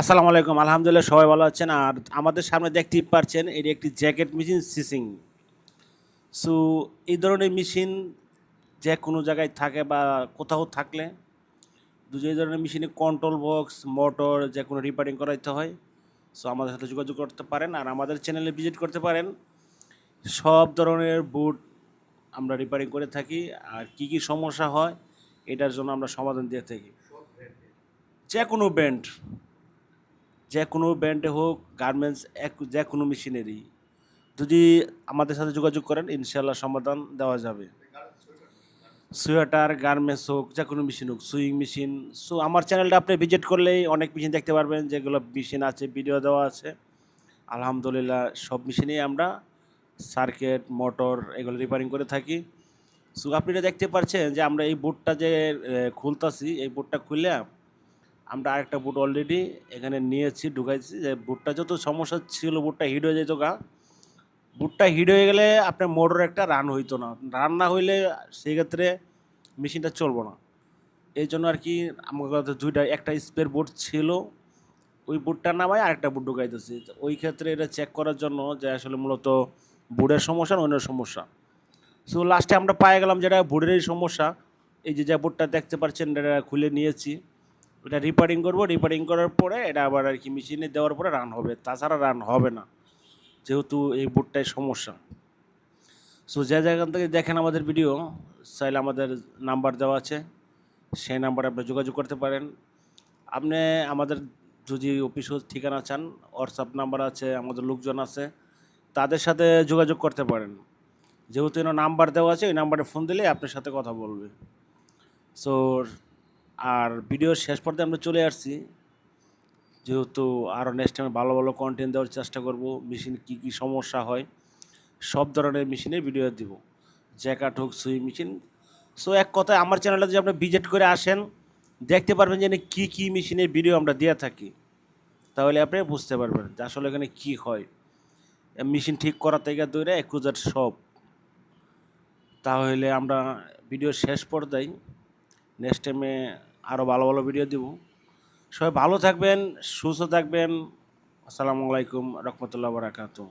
আসসালামু আলাইকুম, আলহামদুলিল্লাহ সবাই ভালো আছেন। আর আমাদের সামনে দেখতেই পারছেন এটি একটি জ্যাকেট মেশিন সিসিং। সো, এই ধরনের মেশিন যে কোনো জায়গায় থাকে বা কোথাও থাকলে দু এই ধরনের মেশিনে কন্ট্রোল বক্স মোটর যে কোনো রিপেয়ারিং করাইতে হয়। সো, আমাদের সাথে যোগাযোগ করতে পারেন আর আমাদের চ্যানেলে ভিজিট করতে পারেন। সব ধরনের বুট আমরা রিপেয়ারিং করে থাকি আর কি কি সমস্যা হয়, এটার জন্য আমরা সমাধান দিয়ে থাকি। যে কোনো ব্যান্ড যে কোনো ব্র্যান্ডে হোক, গার্মেন্টস, এক, যে কোনো মেশিনেরই। যদি আমাদের সাথে যোগাযোগ করেন ইনশাল্লাহ সমাধান দেওয়া যাবে। সোয়েটার, গার্মেন্টস হোক, যে কোনো মেশিন হোক, সুইং মেশিন। সো, আমার চ্যানেলটা আপনি ভিজিট করলেই অনেক মেশিন দেখতে পারবেন, যেগুলো মেশিন আছে, ভিডিও দেওয়া আছে। আলহামদুলিল্লাহ, সব মেশিনেই আমরা সার্কিট, মোটর এগুলো রিপেয়ারিং করে থাকি। সো আপনারা দেখতে পাচ্ছেন যে আমরা এই বুটটা যে খুলতাছি, এই বুটটা খুলে আমরা আরেকটা বুট অলরেডি এখানে নিয়েছি, ঢুকাইছি। যে বুটটা যত সমস্যা ছিল বুটটা হিট হয়ে যেত গা। বুটটা হিট হয়ে গেলে আপনার মোটর একটা রান হইতো না। রান না হইলে সেই ক্ষেত্রে মেশিনটা চলবো না। এই জন্য আর কি আমার কাছে দুইটা, একটা স্পেয়ার বুট ছিল, ওই বুটটা নামায় আরেকটা বুট ঢুকাইতেছি। ওই ক্ষেত্রে এটা চেক করার জন্য যে আসলে মূলত বুটের সমস্যা না অন্য সমস্যা। সো লাস্টে আমরা পায়ে গেলাম যেটা বুটেরই সমস্যা। এই যে, যা বুটটা দেখতে পাচ্ছেন, এটা খুলে নিয়েছি। ওটা রিপেয়ারিং করব রিপেয়ারিং করার পরে এটা আবার আর কি মেশিনে দেওয়ার পরে রান হবে। তাছাড়া রান হবে না, যেহেতু এই বুটটাই সমস্যা। সো যে জায়গা থেকে দেখেন আমাদের ভিডিও চাইলে আমাদের নাম্বার দেওয়া আছে। সেই নাম্বারে আপনি যোগাযোগ করতে পারেন। আপনি আমাদের যদি অফিস ঠিকানা চান হোয়াটসঅ্যাপ নাম্বার আছে, আমাদের লোকজন আছে, তাদের সাথে যোগাযোগ করতে পারেন। যেহেতু এর নাম্বার দেওয়া আছে, ওই নাম্বারে ফোন দিলে আপনার সাথে কথা বলবে। সো আর ভিডিওর শেষ পর্যায়ে আমরা চলে আসছি। যেহেতু আরও নেক্সট টাইমে ভালো ভালো কন্টেন্ট দেওয়ার চেষ্টা করব মেশিন কী কী সমস্যা হয়, সব ধরনের মেশিনে ভিডিও দিব। জ্যাকাট হোক সুই মেশিন সো এক কথায় আমার চ্যানেলটা যদি আপনি ভিজিট করে আসেন, দেখতে পারবেন যে কী কী মেশিনের ভিডিও আমরা দিয়ে থাকি। তাহলে আপনি বুঝতে পারবেন যে আসলে এখানে কী হয়। মেশিন ঠিক করা থেকে দৌড়ে একুজার সব। তাহলে আমরা ভিডিও শেষ পর্যায়ে নেক্সট টাইমে আরও ভালো ভালো ভিডিও দেব। সবাই ভালো থাকবেন সুস্থ থাকবেন। আসসালামু আলাইকুম রহমতুল্লাহ বারাকাতু